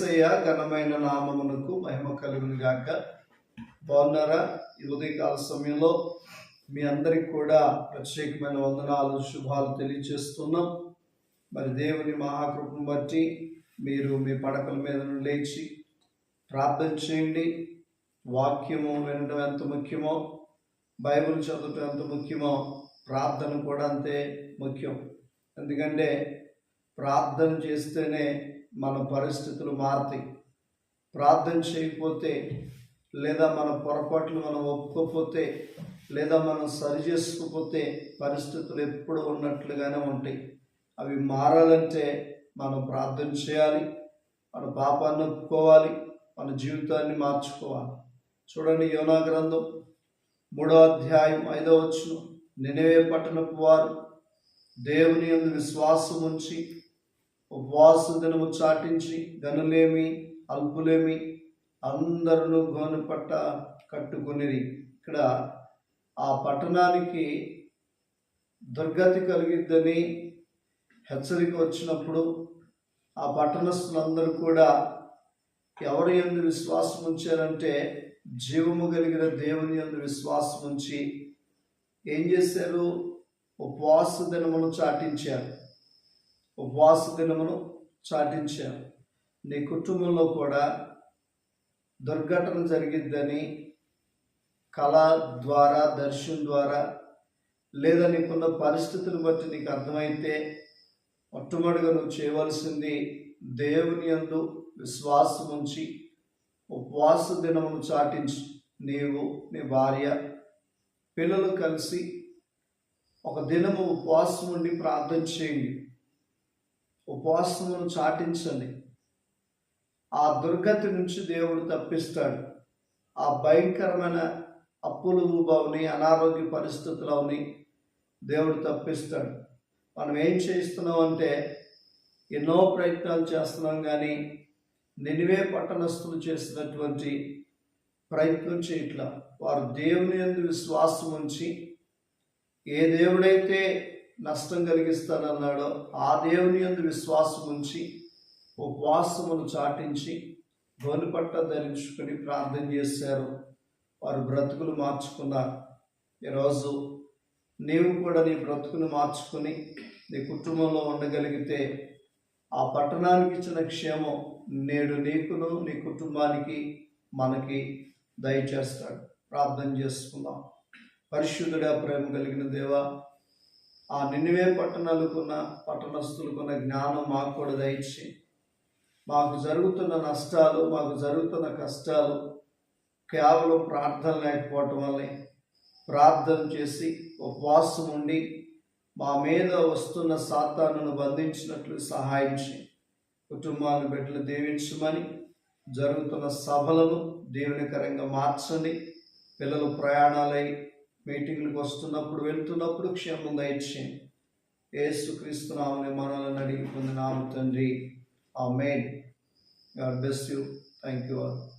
ఏసయ్య ఘనమైన నామమునకు మహిమ కలుగును గాక. బాగున్నారా? ఈ ఉదయకాల సమయంలో మీ అందరికి కూడా ప్రత్యేకమైన వందనాలు శుభాలు తెలియజేస్తున్నాం. మరి దేవుని మహాకృపను బట్టి మీరు మీ పడకల మీద లేచి ప్రార్థన చేయండి. వాక్యము వినడం ఎంత ముఖ్యమో బైబిల్ చదవటం ఎంత ముఖ్యమో ప్రార్థన కూడా అంతే ముఖ్యం. ఎందుకంటే ప్రార్థన చేస్తేనే మన పరిస్థితులు మారుతాయి ప్రార్థన చేయకపోతే లేదా మన పొరపాట్లు మనం ఒప్పుకోకపోతే లేదా మనం సరి చేసుకోకపోతే పరిస్థితులు ఎప్పుడు ఉన్నట్లుగానే ఉంటాయి. అవి మారాలంటే మనం ప్రార్థన చేయాలి మన పాపాన్ని ఒప్పుకోవాలి మన జీవితాన్ని మార్చుకోవాలి. చూడండి యోనా గ్రంథం మూడో అధ్యాయం ఐదో వచ్చును నినవే పట్టణపు వారు దేవుని ఎందు విశ్వాసం ఉంచి ఉపవాస దినము చాటించి గనులేమి అల్పులేమి అందరూ గోను పట్ట కట్టుకునిరి. ఇక్కడ ఆ పట్టణానికి దుర్గతి కలిగిద్దని హెచ్చరిక వచ్చినప్పుడు ఆ పట్టణస్థులందరూ కూడా ఎవరి ఎందు విశ్వాసం ఉంచారంటే జీవము కలిగిన దేవుని యందు విశ్వాసం ఉంచి ఏం చేశారు? ఉపవాస దినమును చాటించారు. ఉపవాస దినమును చాటించాను నీ కుటుంబంలో కూడా దుర్ఘటన జరిగిద్దని కళ ద్వారా దర్శనం ద్వారా లేదా నీకున్న పరిస్థితులు బట్టి నీకు అర్థమైతే మొట్టమొదటిగా నువ్వు చేయవలసింది దేవుని యందు విశ్వాసం ఉంచి ఉపవాస దినమును చాటించి. నీవు నీ భార్య పిల్లలు కలిసి ఒక దినము ఉపవాసం ఉండి ప్రార్థన చేయండి. ఉపవాసమును చాటించండి. ఆ దుర్గతి నుంచి దేవుడు తప్పిస్తాడు. ఆ భయంకరమైన అప్పులు ఊబవని అనారోగ్య పరిస్థితులవని దేవుడు తప్పిస్తాడు. మనం ఏం చేస్తున్నాం అంటే ఎన్నో ప్రయత్నాలు చేస్తున్నాం కానీ నినివే పట్టణస్థులు చేసినటువంటి ప్రయత్నం చేయట్లా. వారు దేవుని ఎందు విశ్వాసం ఉంచి ఏ దేవుడైతే నష్టం కలిగిస్తానన్నాడో ఆ దేవుని అందు విశ్వాసం ఉంచి ఉపవాసమును చాటించి గోనుపట్ట ధరించుకొని ప్రార్థన చేశారు. వారు బ్రతుకులు మార్చుకున్నారు. ఈరోజు నీవు కూడా నీ బ్రతుకును మార్చుకుని నీ కుటుంబంలో ఉండగలిగితే ఆ పట్టణానికి ఇచ్చిన క్షేమం నేడు నీకును నీ కుటుంబానికి మనకి దయచేస్తాడు. ప్రార్థన చేసుకుందాం. పరిశుద్ధుడా ప్రేమ కలిగిన దేవా ఆ నిన్నవే పట్టణాలకున్న పట్టణస్థులకున్న జ్ఞానం మాకు కూడా దయచి మాకు జరుగుతున్న నష్టాలు మాకు జరుగుతున్న కష్టాలు కేవలం ప్రార్థన లేకపోవటం వల్లే. ప్రార్థన చేసి ఉపవాసం ఉండి మా మీద వస్తున్న సాతానును బంధించినట్లు సహాయించి కుటుంబాలను బిడ్డలు దీవించమని జరుగుతున్న సభలను దీవెనకరంగా మార్చండి. పిల్లలు ప్రయాణాలై మీటింగ్లకు వస్తున్నప్పుడు వెళ్తున్నప్పుడు క్షేమం దయచేయండి ఏసుక్రీస్తు నామని మనల్ని అడిగి పొందినాము తండ్రి. ఆ మెయిన్ గాడ్ బెస్ట్ యూ. Thank you all.